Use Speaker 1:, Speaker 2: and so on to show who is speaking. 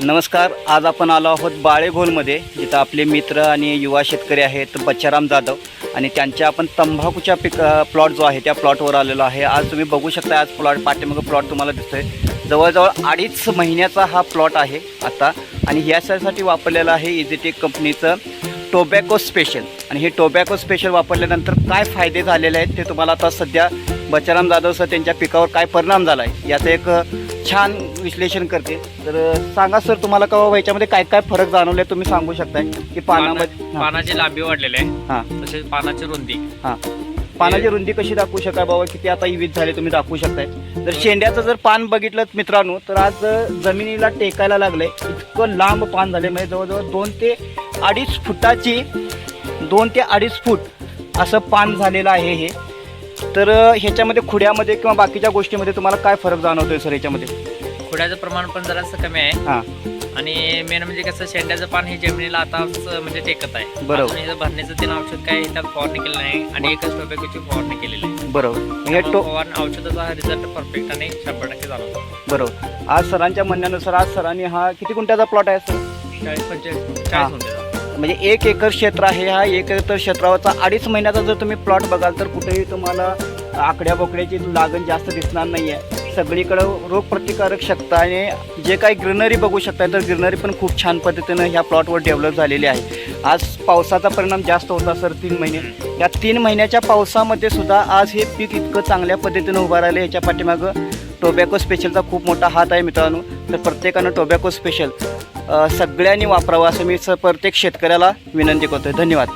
Speaker 1: नमस्कार आज आपण आलो आहोत बाळेघोलमध्ये जिथं आपले मित्र आणि युवा शेतकरी आहेत बच्चाराम जाधव. आणि त्यांच्या आपण तंबाखूच्या पिक प्लॉट जो आहे त्या प्लॉटवर आलेलो आहे. आज तुम्ही बघू शकता आज प्लॉट पाठीमागं प्लॉट तुम्हाला दिसतोय. जवळजवळ अडीच महिन्याचा हा प्लॉट आहे आता. आणि ह्यासाठी वापरलेलं आहे इझिटेक कंपनीचं टोबॅको स्पेशल. आणि हे टोबॅको स्पेशल वापरल्यानंतर काय फायदे झालेले आहेत ते तुम्हाला आता सध्या बचाराम जाधव सर त्यांच्या पिकावर काय परिणाम झाला आहे याचं एक छान विश्लेषण करते. तर सांगा सर तुम्हाला का बाबा याच्यामध्ये काय काय फरक जाणवले तुम्ही सांगू शकताय? की पानामध्ये
Speaker 2: पाना-
Speaker 1: हां.
Speaker 2: पानाची लांबी वाढलेली आहे.
Speaker 1: हां.
Speaker 2: तसेच पानाची रुंदी.
Speaker 1: हां. पानाची रुंदी कशी दाखवू शकाय बाबा? किती आता विविध झाले तुम्ही दाखवू शकताय. जर शेंड्याचं जर पान बघितलं मित्रांनो तर आज जमिनीला टेकायला लागलंय. इतकं लांब पान झाले म्हणजे जवळजवळ दोन ते अडीच फुटाची दोन ते अडीच फूट असं पान झालेलं आहे हे. तर ह्याच्यामध्ये खुड्यामध्ये किंवा बाकीच्या गोष्टीमध्ये तुम्हाला काय फरक जाणवतोय सर याच्यामध्ये
Speaker 2: खोड्याचं प्रमाण पण जरासं कमी आहे.
Speaker 1: हां.
Speaker 2: आणि मेन म्हणजे कसं शेंड्याचं पान हे जमिनीला आताच म्हणजे टेकत आहे.
Speaker 1: बरोबर.
Speaker 2: अजून भरण्याचं तीन औषध काय त्यात फवारणी केलं नाही आणि एकच टोबॅकोची फवारणी केलेली आहे.
Speaker 1: बरोबर.
Speaker 2: त्यामुळे
Speaker 1: टो
Speaker 2: फवारणी औषधाचा रिझल्ट परफेक्ट आणि शंभर टक्के झाला.
Speaker 1: बरोबर. आज सरांच्या म्हणण्यानुसार आज सरांनी हा किती गुंठ्याचा प्लॉट आहे सर?
Speaker 2: चाळीस पंचेचाळीस
Speaker 1: हा.
Speaker 2: चाळीस
Speaker 1: म्हणजे एक एकर क्षेत्र आहे हा एक एकर क्षेत्रावरचा अडीच महिन्याचा जर तुम्ही प्लॉट बघाल तर कुठेही तुम्हाला आकड्या बोकड्याची लागण जास्त दिसणार नाही आहे सगळीकडं रोगप्रतिकारक शकता आणि जे काही ग्रीनरी बघू शकता तर ग्रीनरी पण खूप छान पद्धतीनं ह्या प्लॉटवर डेव्हलप झालेली आहे. आज पावसाचा परिणाम जास्त होता सर तीन महिने. या तीन महिन्याच्या पावसामध्ये सुद्धा आज हे पीक इतकं चांगल्या पद्धतीनं उभं राहिलं याच्या पाठीमागं टोबॅको स्पेशलचा खूप मोठा हात आहे मित्रांनो. तर प्रत्येकानं टोबॅको स्पेशल सगळ्यांनी वापरावं असं मी स प्रत्येक शेतकऱ्याला विनंती करतोय. धन्यवाद.